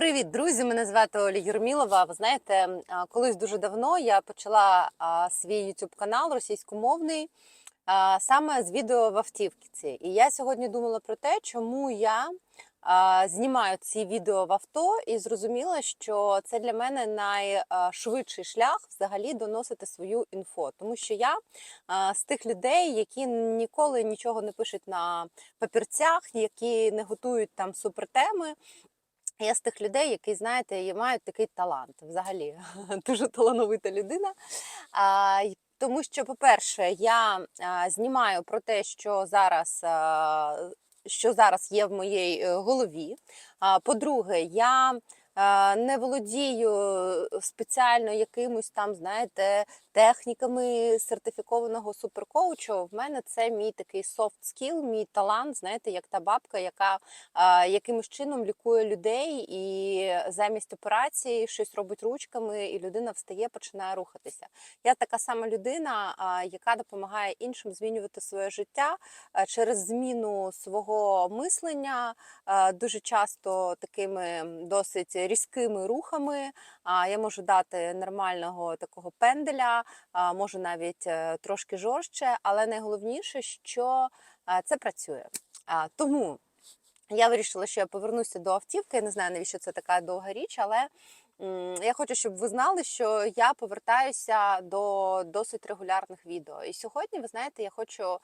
Привіт, друзі! Мене звати Оля Юрмілова. Ви знаєте, колись дуже давно я почала свій YouTube канал російськомовний саме з відео в автівці. І я сьогодні думала про те, чому я знімаю ці відео в авто, і зрозуміла, що це для мене найшвидший шлях взагалі доносити свою інфо. Тому що я з тих людей, які ніколи нічого не пишуть на папірцях, які не готують там супертеми. Я з тих людей, які, знаєте, мають такий талант. Взагалі дуже талановита людина. А, тому що, по-перше, я знімаю про те, що зараз, що зараз є в моїй е, голові. А, по-друге, я не володію спеціально якимось там, знаєте, техніками сертифікованого суперкоучу. В мене це мій такий soft skill, мій талант, знаєте, як та бабка, яка а, якимось чином лікує людей і замість операції щось робить ручками, і людина встає, починає рухатися. Я така сама людина, а, яка допомагає іншим змінювати своє життя а, через зміну свого мислення, а, дуже часто такими досить різкими рухами. А, Я можу дати нормального такого пенделя, а, можу навіть е, трошки жорстче, але найголовніше, що це працює. Тому я вирішила, що я повернуся до автівки. Я не знаю, навіщо це така довга річ, але я хочу, щоб ви знали, що я повертаюся до досить регулярних відео. І сьогодні, ви знаєте, я хочу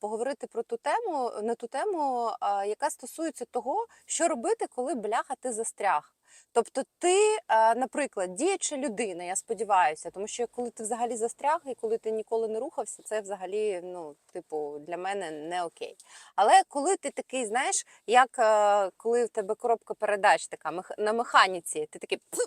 поговорити про ту тему, на ту тему, яка стосується того, що робити, коли бляха ти застряг. Тобто, ти, наприклад, діяча людина, я сподіваюся, тому що коли ти взагалі застряг і коли ти ніколи не рухався, це взагалі, ну, типу, для мене не окей. Але коли ти такий, знаєш, як е, коли в тебе коробка передач така на механіці, ти такий пф,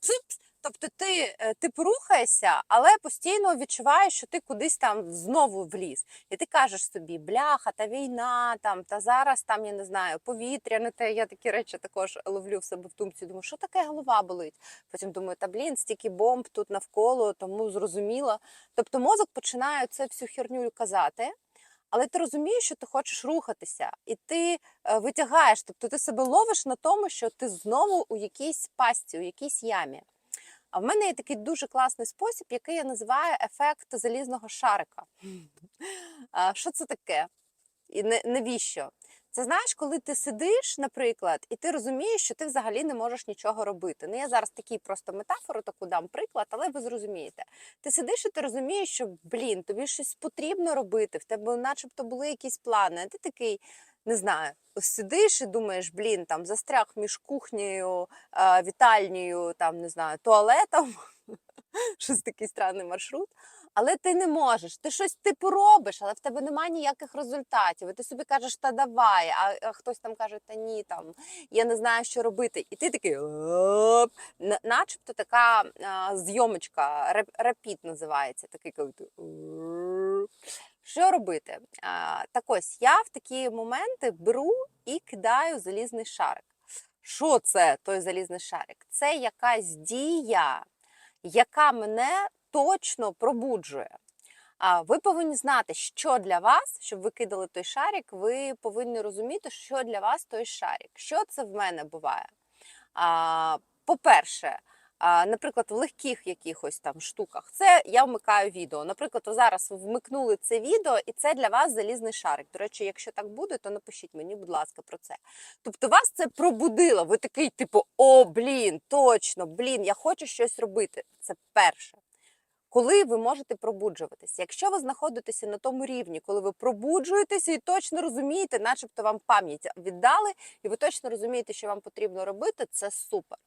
пф, тобто ти е, типу рухаєшся, але постійно відчуваєш, що ти кудись там знову вліз. І ти кажеш собі, бляха, та війна, там, та зараз там, я не знаю, повітря не те. Я такі речі також ловлю в себе в думці. Думаю, що таке голова болить? Потім думаю, та блін, стільки бомб тут навколо, тому зрозуміло. Тобто мозок починає це всю херню казати. Але ти розумієш, що ти хочеш рухатися, і ти е, витягаєш, тобто ти себе ловиш на тому, що ти знову у якійсь пастці, у якійсь ямі. А в мене є такий дуже класний спосіб, який я називаю ефект залізного шарика. А, Що це таке? І навіщо? Це знаєш, коли ти сидиш, наприклад, і ти розумієш, що ти взагалі не можеш нічого робити. Ну, я зараз такий просто метафору таку дам приклад, але ви зрозумієте. Ти сидиш і ти розумієш, що блін, тобі щось потрібно робити, в тебе начебто були якісь плани, а ти такий. Не знаю, ось сидиш і думаєш, блін, там застряг між кухнею, е, вітальнею, там не знаю, туалетом, щось такий странний маршрут. Але ти не можеш. Ти щось типу робиш, але в тебе немає ніяких результатів. І ти собі кажеш, та давай, а, хтось там каже, та ні, там я не знаю, що робити. І ти такий оп, на- начебто така зйомочка, реп, репіт називається. Такий коли ти. Що робити? Так ось я в такі моменти беру і кидаю залізний шарик. Що це той залізний шарик? Це якась дія, яка мене точно пробуджує. Ви повинні знати, що для вас, щоб ви кидали той шарик, ви повинні розуміти, що для вас той шарик. Що це в мене буває? По-перше, наприклад, в легких якихось там штуках, це я вмикаю відео. Наприклад, ви зараз вмикнули це відео, і це для вас залізний шарик. До речі, якщо так буде, то напишіть мені, будь ласка, про це. Тобто вас це пробудило. Ви такий, типу, о, блін, точно, блін, я хочу щось робити. Це перше. Коли ви можете пробуджуватися, якщо ви знаходитеся на тому рівні, коли ви пробуджуєтеся і точно розумієте, начебто вам пам'ять віддали, і ви точно розумієте, що вам потрібно робити, це супер.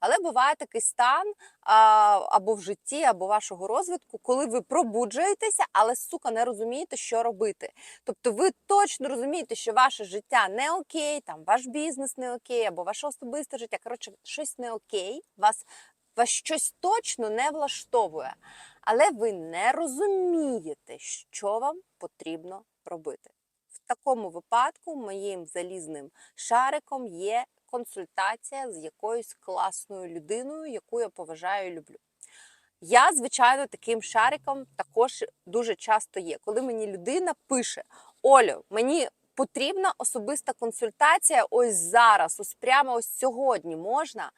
Але буває такий стан а, або в житті, або вашого розвитку, коли ви пробуджуєтеся, але сука не розумієте, що робити. Тобто ви точно розумієте, що ваше життя не окей, там ваш бізнес не окей, або ваше особисте життя. Коротше, щось не окей, вас, вас щось точно не влаштовує. Але ви не розумієте, що вам потрібно робити. В такому випадку моїм залізним шариком є консультація з якоюсь класною людиною, яку я поважаю і люблю. Я, звичайно, таким шариком також дуже часто є, коли мені людина пише: Олю, мені потрібна особиста консультація ось зараз, ось прямо ось сьогодні можна.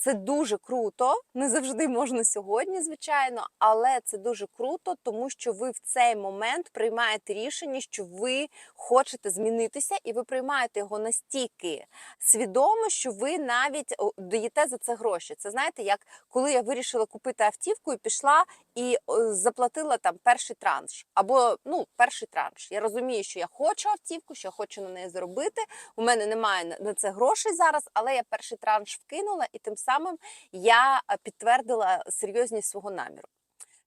Це дуже круто, не завжди можна сьогодні, звичайно, але це дуже круто, тому що ви в цей момент приймаєте рішення, що ви хочете змінитися, і ви приймаєте його настільки свідомо, що ви навіть даєте за це гроші. Це знаєте, як коли я вирішила купити автівку і пішла і заплатила там перший транш, або ну перший транш. Я розумію, що я хочу автівку, що я хочу на неї заробити. У мене немає на- це грошей зараз, але я перший транш вкинула, і тим я е, підтвердила серйозність свого наміру.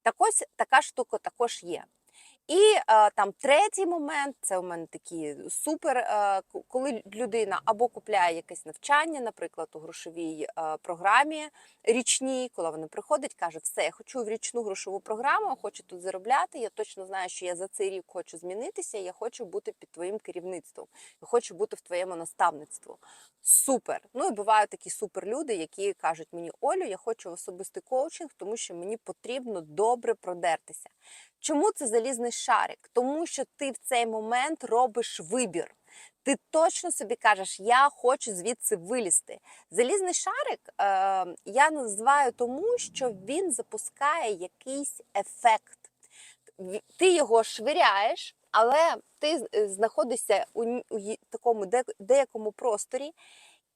Так ось така штука також є. І е, там третій момент це у мене такі супер, е, коли людина або купляє якесь навчання, наприклад, у грошовій е, програмі річній, коли вона приходить, каже: все, я хочу в річну грошову програму, хочу тут заробляти. Я точно знаю, що я за цей рік хочу змінитися. Я хочу бути під твоїм керівництвом, я хочу бути в твоєму наставництву. Супер. Ну і бувають такі суперлюди, які кажуть мені, Олю, я хочу в особистий коучинг, тому що мені потрібно добре продертися. Чому це залізний шарик? Тому що ти в цей момент робиш вибір. Ти точно собі кажеш, я хочу звідси вилізти. Залізний шарик е, я називаю тому, що він запускає якийсь ефект. Ти його швиряєш, але ти е, знаходишся у, у такому де- деякому просторі,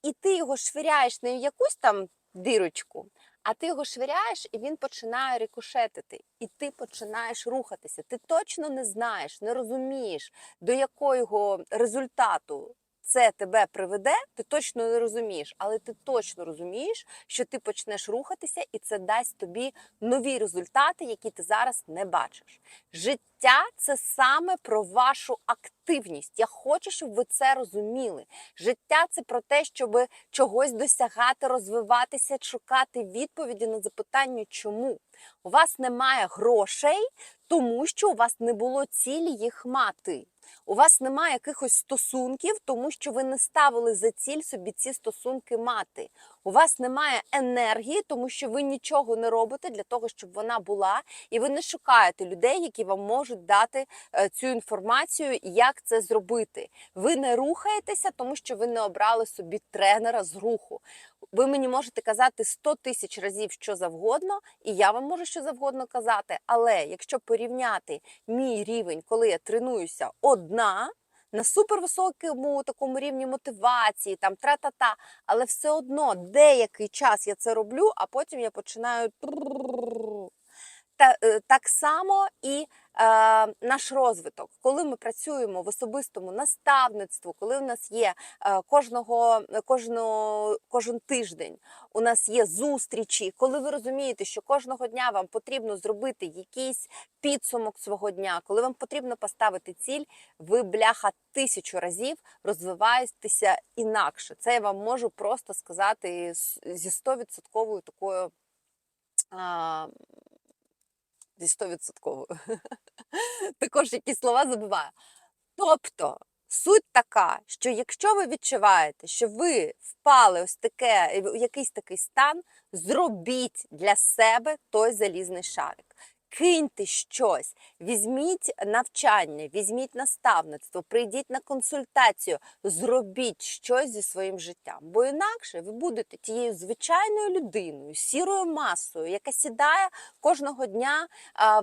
і ти його швиряєш не в якусь там дирочку, а ти його швиряєш, і він починає рикошетити, і ти починаєш рухатися. Ти точно не знаєш, не розумієш, до якого результату це тебе приведе, ти точно не розумієш, але ти точно розумієш, що ти почнеш рухатися, і це дасть тобі нові результати, які ти зараз не бачиш. Життя це саме про вашу активність. Я хочу, щоб ви це розуміли. Життя це про те, щоб чогось досягати, розвиватися, шукати відповіді на запитання, чому у вас немає грошей, тому що у вас не було цілі їх мати. У вас немає якихось стосунків, тому що ви не ставили за ціль собі ці стосунки мати. У вас немає енергії, тому що ви нічого не робите для того, щоб вона була, і ви не шукаєте людей, які вам можуть дати е, цю інформацію, як це зробити. Ви не рухаєтеся, тому що ви не обрали собі тренера з руху. Ви мені можете казати 100 тисяч разів що завгодно, і я вам можу що завгодно казати. Але якщо порівняти мій рівень, коли я тренуюся одна. На супервисокому такому рівні мотивації, там тра-та-та, але все одно деякий час я це роблю, а потім я починаю та, так само і наш розвиток, коли ми працюємо в особистому наставництву, коли у нас є е, кожного, кожного, кожен тиждень, у нас є зустрічі, коли ви розумієте, що кожного дня вам потрібно зробити якийсь підсумок свого дня, коли вам потрібно поставити ціль, ви бляха тисячу разів розвиваєтеся інакше. Це я вам можу просто сказати зі 100% такою. Зі 100%. Також якісь слова забуваю. Тобто, суть така, що якщо ви відчуваєте, що ви впали ось таке, в якийсь такий стан, зробіть для себе той залізний шарик. Киньте щось, візьміть навчання, візьміть наставництво, прийдіть на консультацію, зробіть щось зі своїм життям. Бо інакше ви будете тією звичайною людиною, сірою масою, яка сідає кожного дня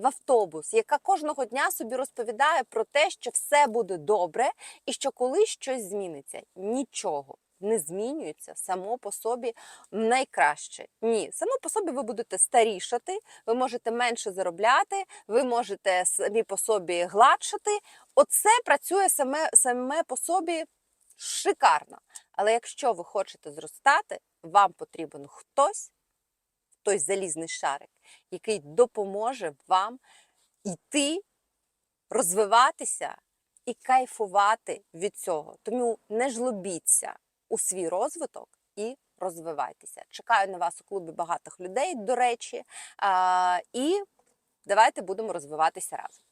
в автобус, яка кожного дня собі розповідає про те, що все буде добре, і що колись щось зміниться. Нічого. Не змінюється само по собі найкраще. Ні, само по собі ви будете старішати, ви можете менше заробляти, ви можете самі по собі гладшати. Оце працює саме, саме по собі шикарно. Але якщо ви хочете зростати, вам потрібен хтось, той залізний шарик, який допоможе вам йти, розвиватися і кайфувати від цього. Тому не жлобіться у свій розвиток і розвивайтеся. Чекаю на вас у клубі багатих людей, до речі, і давайте будемо розвиватися разом.